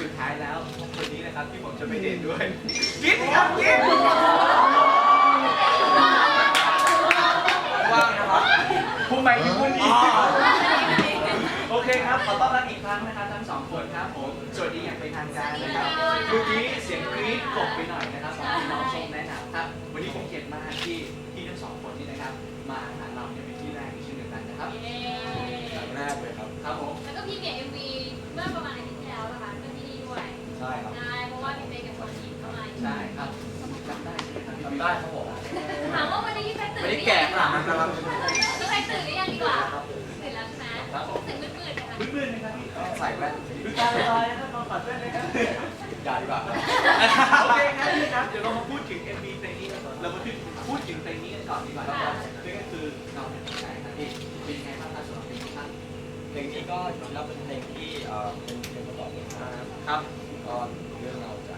สุดท้ายแล้วคนนี้นะครับที่ผมจะไปเดทด้วยกิ๊ดครับกิ๊ดว่างนะครับผู้ใหม่ที่คนนี้โอเคครับขอต้อนรับอีกครั้งนะครับทั้งสองคนครับผมสวัสดีอย่างเป็นทางการนะครับเมื่อกี้เสียงกรี๊ดกบไปหน่อยนะครับของพี่น้องชมแนะนำครับ วันนี้ผมเกียรติมากที่ที่ทั้งสองคนนี้นะครับ มาหาเราเนี่ยเป็นที่แรก อ่อเป็นเพลงประกอบเพลงนะครับครับก็เรื่องเราใจ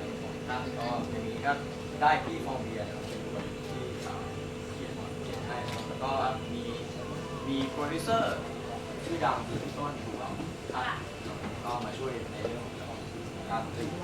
ท่านก็เพลงนี้ก็ได้พี่ฟองเบียร์นะครับเป็นคนที่เอ่อเขียนเขียนให้นะครับแล้วก็มีมีโปรดิวเซอร์ชื่อดังคือพี่ต้นของครับก็มาช่วยในเรื่องของการผ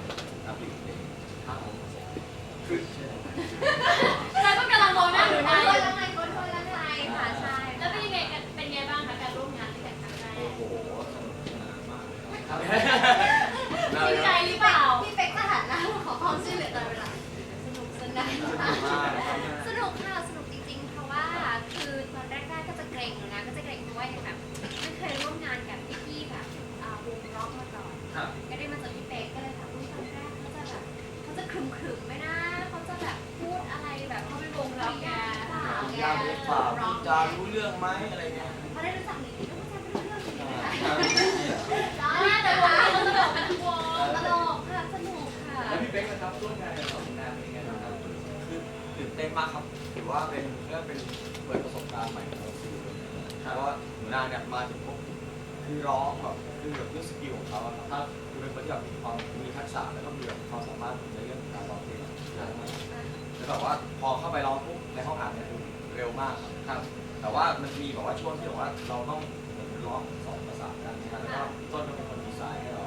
ว่ายังแบบไม่เคยร่วมงานกับพี่ๆแบบอ่าวงร็อกมาก่อน ครับ ก็ได้มาเจอพี่เป๊กก็เลยแบบอุ๊ยตอนแรกเขาจะแบบเขาจะขรึมๆไหมนะเขาจะแบบพูดอะไรแบบเขาเป็นวงร็อกแกหรือเปล่าแกยากหรือเปล่าร็อกจะรู้เรื่องไหมอะไรเงี้ยพอได้รู้จักหนิงก็ไม่ใช่ไม่รู้เรื่องเลยนะคะไม่แต่วงนี้เขาจะบอกเป็นวงตลกค่ะสนุกค่ะ แล้วพี่เป๊กนะครับร่วมงานกับสองนานเป็นยังไงบ้างครับ คือตื่นเต้นมากครับถือว่าเป็นเรื่องเป็นเปิดประสบการณ์ใหม่ของเราสี่คน เพราว่าหนูนาเนี่ยมาถึงปุ๊บคือร้องแบบคือแบบด้วยสกิลของเขาอะครับครับคือเป็นคนที่แบบมีความมีทักษะแล้วก็มีแบบความสามารถในเรื่องการร้องเพลงเยอะมากแล้วแบบว่าพอเข้าไปร้องปุ๊บในห้องอัดเนี่ยคือเร็วมากครับ แต่ว่ามันมีแบบว่าช่วงที่แบบว่าเราต้องเหมือนร้องสองประสากันนะครับแล้วก็ต้นก็เป็นคนดีไซน์ให้เรา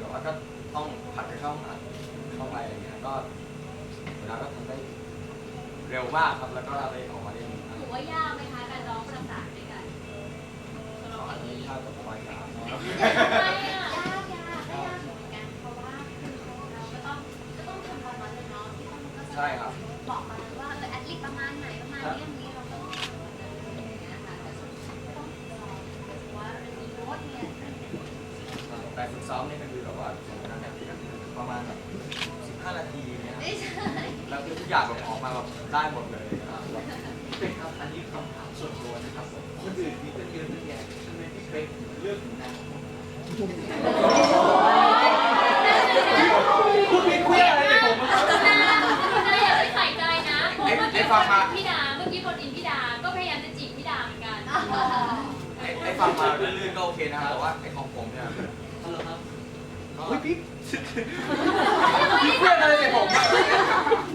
แต่ว่าก็ต้องผัดกันเข้าห้องอัดเข้าไปอะไรเงี้ยก็เวลาก็ทำได้เร็วมากครับแล้วก็อะไรออกมาได้ดีถือว่ายากไหมคะการร้องประสานด้วยกันก็อันนี้ถ้ากับประมาณสามนะครับไม่อะยากยากก็ยากเหมือนกันเพราะว่าคือเราก็ต้องก็ต้องทำตอนนั้นเลยเนาะที่ต้องก็จะใช่ครับบอกมาเลยว่าเออแอดลิปประมาณไหนประมาณนี้อย่างนี้เราก็ต้องทำตอนนั้นอะไรอย่างเงี้ยค่ะแต่สุดท้ายก็ต้องรอเพราะว่ามันมีโน้ตเนี่ยแต่ฝึกซ้อมเนี่ยก็คือแบบว่าสมมติเนี่ยประมาณแบบ15 นาทีเนี่ย ไม่ใช่ แล้วคือทุกอย่างแบบออกมาแบบได้หมด คุณมีคุยอะไรกับผมอย่าไปใส่ใจนะเพราะเมื่อกี้คนอินพี่ดา เมื่อกี้คนอินพี่ดา ก็พยายามจะจีบพี่ดาเหมือนกันไอ้ไอ้ฟังมาลื่นๆก็โอเคนะครับแต่ว่าไอ้ของผมเนี่ยฮัลโหลครับก็เฮ้ยพี่พี่เพื่อะไรใส่ผมครับ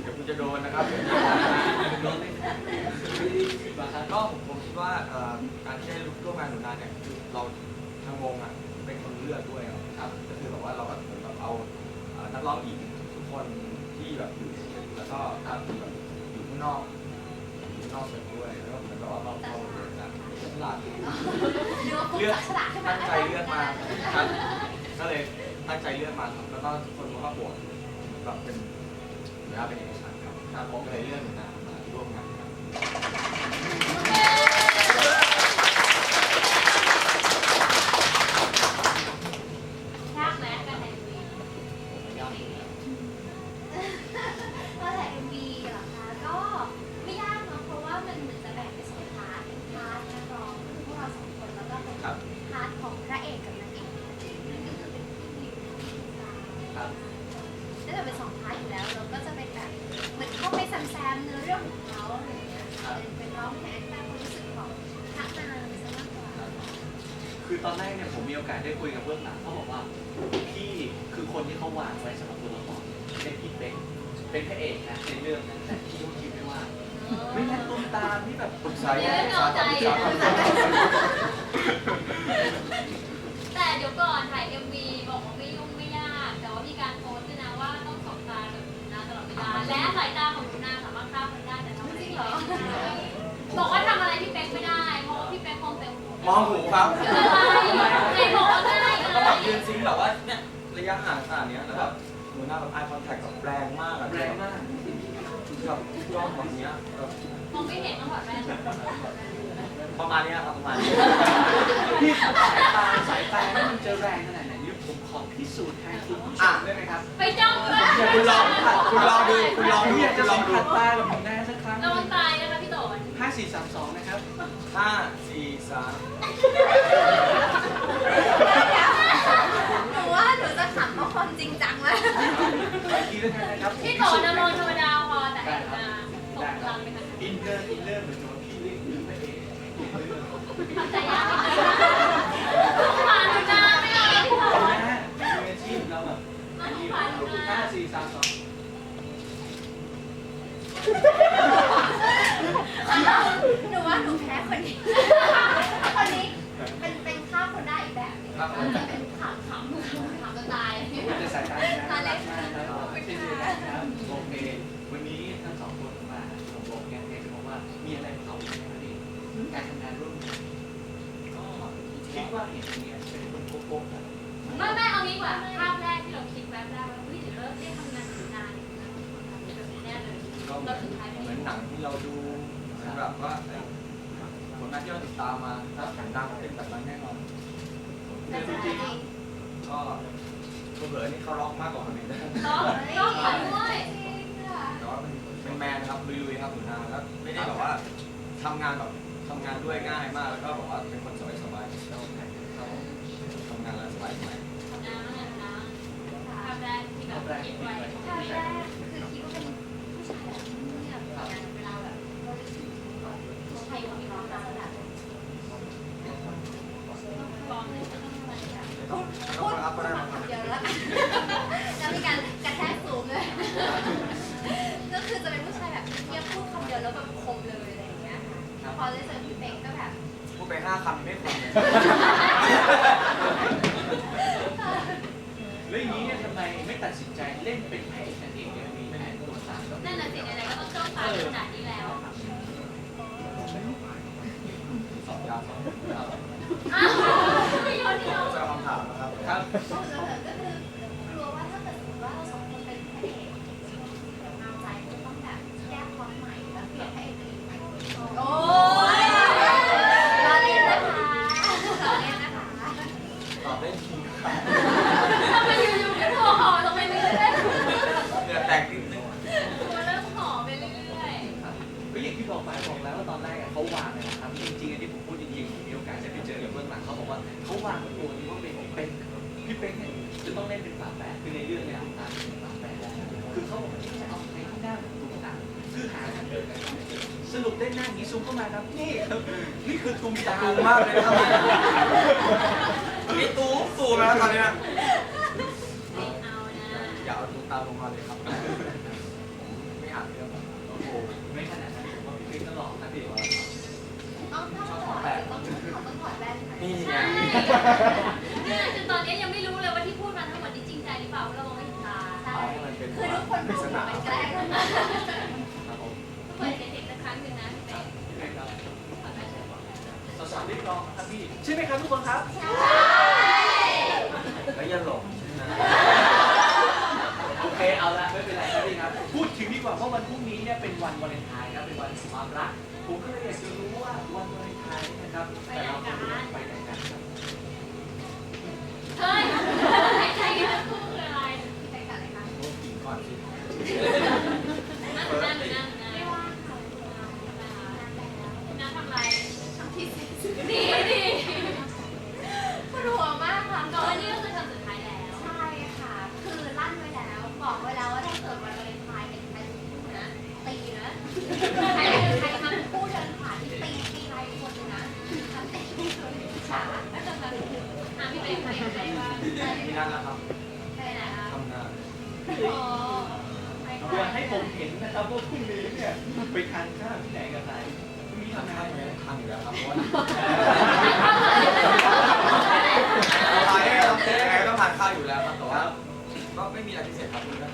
เดี๋ยวคุณจะโดนนะครับโดนเลยมาครับก็ผมคิดว่าเอ่อการที่ได้ร่วมงานหนูนานเนี่ยคือเราทางวงอะ เป็นคนเลือกด้วยครับ ก็คือแบบว่าเราก็เหมือนแบบเอานักร้องหญิงทุกคนที่แบบอยู่แล้วก็ทำแบบอยู่ข้างนอกอยู่ข้างนอกเสร็จด้วยแล้วก็เหมือนแบบว่าเราเราเลือกกันฉลาดเนื้อเลือกตั้งใจเลือกมาครับก็เลยตั้งใจเลือกมาครับแล้วก็ทุกคนเขาก็บวกแบบเป็นเหมือนว่าเป็นเอกฉันท์ครับครับผมก็เลยเลือกหนูนามาร่วมงานครับ ตอนแรกเนี่ยผมมีโอกาสได้คุยกับเบื้องหลังเขาบอกว่าพี่คือคนที่เขาวางไว้สำหรับตัวละครเป็นพี่เป๊กเป็นพระเอกนะในเรื่องนั้นแต่พี่ก็คิดไว้ว่า ไม่งั้นตัวไหนตามที่แบบปรึกษาเดี๋ยวปรึกเหงาษาใจปรึกษาแต่เดี๋ยวก่อนถ่าย MV บอกว่าไม่ยุ่งไม่ยาก แต่ว่ามีการโพสต์ด้วยนะว่าต้องสบตากับหนูนาตลอดเวลาและสายตาของหนูนาสามารถข้ามมันได้แต่ทำอะไรพี่เป๊กไม่ได้บอกว่าทำอะไรพี่เป๊กไม่ได้ มองหูครับคืออะไรใครบอกว่าได้แล้วอะก็ไรแบบยืนซิงค์แบบว่าเนี่ยระยะห่างขนาดเนี้ยแล้วแบบหนูหน้าแบบ eye contact แบบแรงมากอะแรงมากแบบจ้องแบบเนี้ยแบบมองไม่เห็นต้องถอดแว่นประมาณเนี้ยครับประมาณนี้พี่ครับสายตาสายตานี่มันจะแรงขนาดไหนนี่ผมขอพิสูจน์แทนคุณผู้ชมได้ไหมครับไปจ้องเลยคุณลองคุณลองดูคุณลองผมดูอยากคุจะณลลอองงดูขัดตากับผมได้สักครั้งระวังตาย สี่สามสองนะครับ ห้าสี่สามหนูว่าหนูจะขำเพราะคนจริงจังแล้วอีกทีแล้วกันนะครับพี่โตนนะมองธรรมดาพอแต่ให้หนูนาส่งพลังไปทางอินเนอร์อินเนอร์เหมือนกับพี่เล่นอยู่ไม่เองทำใจยากนิดนึงต้องผ่านหนูนาไม่เอาพี่โตเอานนะมืออาชีพเราแบบอันนี้ห้าสี่สามสอง ห หนูว่าหนูแพ้คนนี้ คนนี้เป็นเป็นฆ่าคนได้อีกแบบหนึงจะเป็นขำขำขำขำจะตายจะสายตาดีนะรักมากนะครับไม่ใช่เลยนะครับโอเควันนี้ทั้งสองคนมาผมบอกแกเองบอกว่ามีอะไรเขาไหมครับพี่การทำงานร่วมกันก็คิดว่าเห็นอย่างเงี้ยเป็นคนโก๊กๆนะไม่ไม่เอางี้กว่าภาพแรกที่เราคิดแวบแรกว่าเฮ้ยเดี๋ยวเราได้ทำงานถึงนานแบบนี้แน่เลยก็เหมืเราอนสุดท้ายเหมือนหนังที่เราดู เหมือนแบบว่าเอ้ยผลงานที่เราติดตามมาถ้าหนังดังเป็นแบบนั้นแน่นอนแต่จริงก็เผลอๆนี่เขาร็อกมากกว่าคนอื่นนะน้องน้องขอด้วยแต่ว่าเป็นเป็นแมนนะครับลุยๆครับหนูนาแล้วไม่ได้แบบว่าทำงานแบบทำงานด้วยง่ายมากแล้วก็แบบว่าเป็นคนสบายๆครับผมทำงานแล้วสบายๆนะนะภาพแรกที่แบบคิดไว้ ภาพแรกคือคิดว่าเป็นผู้ชายแบบเงียบๆ พูดพูดมาคำเดียวแล้วแล้วมีการกระแทกสูงเลย ก็คือจะเป็นผู้ชายแบบเงียบพูดคำเดียวแล้วแบบคมเลยอะไรอย่างเงี้ยค่ะแล้วพอได้เจอพี่เป๊กก็แบบ พูดไปห้าคำไม่คมเลยแล้วอย่างนี้เนี่ยทำไมไม่ตัดสินใจเล่นเป็นพระเอกนางเอกเนี่ยมีแผนตัวตามกับนั่นน่ะสิอะไรก็ต้องจ้องตาขนาด คำถามนะครับ ซูมเข้ามาครับนี่ครับนี่คือตุมจาตูมากเลยนะครับ ใช่ไหมครับทุกคนครับแล้วอย่าหลงใช่ไหมโอเคเอาละไม่เป็นไรครับพี่ครับพูดถึงดีกว่าเพราะวันพรุ่งนี้เนี่ยเป็นวันวาเลนไทน์ครับเป็นวันความรักผมก็เลยอยากจะรู้ว่าวันวาเลนไทน์นะครับแต่เราจะ ที่นั่นนะครับไปไหนคะทำงานโอ้ไปอย่าค่ะให้ผมเห็นนะครับว่าพรุ่งนี้เนี่ยไปทานข้าวาวที่ไหนกับใครพรุ่งนี้ทานทำงาข้าวนไหมทานอยู่แล้วครับเพราะว่าอะไรครับยังไงก็ต้องทานข้าวอยู่แล้วครับแต่ว่าก็ไม่มีอะไรพิเศษครับคุณก็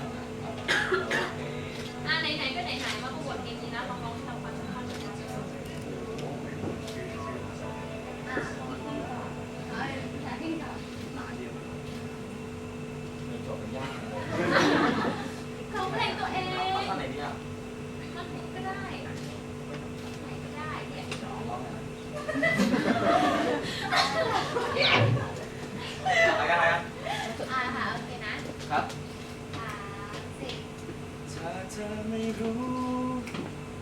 ไม่รู้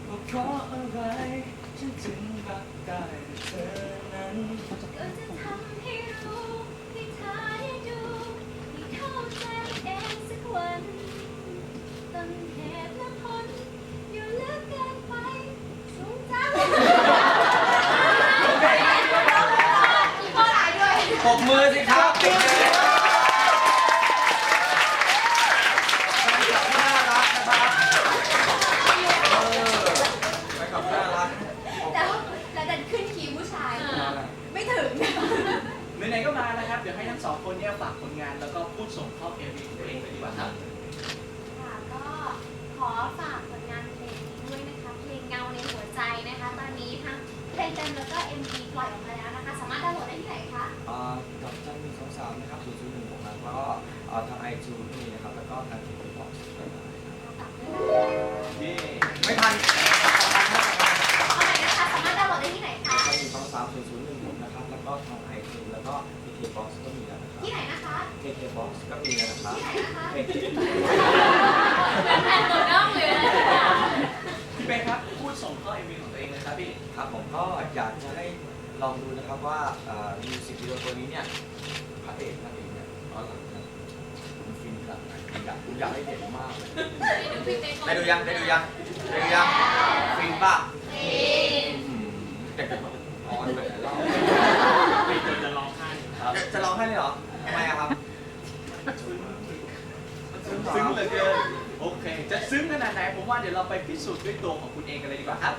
ว่าเพราะอะไรฉันถึงรักได้แต่เธอนั้นก็จะทำให้รู้ให้เธอได้ดูให้เข้าใจเองสักวันต้นเหตุและผลอยู่ลึกเกินไปสูงจังอีกข้อไหนด้วยปรบมือสิครับเด็กๆน่ารักนะครับเออไปกับน่ารัก แล้วแล้วดันขึ้นคีย์ผู้ชาย ไม่ถึง ไหนๆก็มานะครับ เดี๋ยวให้ทั้งสองคนเนี่ยฝากผลงานแล้วก็พูดส่งเข้าเอวีของตัวเองเลยดีกว่า ครับ ค่ะก็ขอฝากผลงานเพลงนี้ด้วยนะคะ เพลงเงาในหัวใจนะคะ ตอนนี้ทั้งเพลงเต็มแล้วก็ MV ปล่อยออกมาแล้วนะคะ สามารถดาวน์โหลดได้ที่ไหนคะอ่าดอกจันหนึ่งสองสามนะครับศูนย์ศูนย์หนึ่งหกนะแล้วก็อ่าทางไอจูนี่นะครับ แล้วก็ทางทีวีบอกได้ครับตัดด้วยนะคะเย้ไม่ทันเอาใหม่นะคะ สามารถดาวน์โหลดได้ที่ไหนคะทางหนึ่งสองสามศูนย์ศูนย์หนึ่งหกนะครับ แล้วก็ทางไอจูแล้วก็พีทีบ็อกซ์ก็มีแล้วนะครับ ที่ไหนนะคะ เคเคบ็อกซ์ก็มีแล้วนะครับที่ไหนนะคะเคเคเป็นแฟนตัวน้องเลยนะพี่เป๊กครับ พูดส่งเข้าเอวีของตัวเองเลยครับพี่ ครับผมก็อยากจะให้ลองดูนะครับว่ามิวสิกวิดีโอตัวนี้เนี่ยพระเอกนางเอกเนี่ยตอนหลังเนี่ยมันฟินขนาดไหนอยากอยากให้เห็นมากเลยได้ดูยังได้ดูยังได้ดูยังฟินป่ะอืมเด็กๆออนไปแล้วปิดจนจะร้องไห้ครับจะจะร้องให้เลยเหรอทำไมอะครับ ซึ้งเหลือเกินโอเค จะซึ้งขนาดไหนผมว่าเดี๋ยวเราไปพิสูจน์ด้วยตัวของคุณเองกันเลยดีกว่าครับ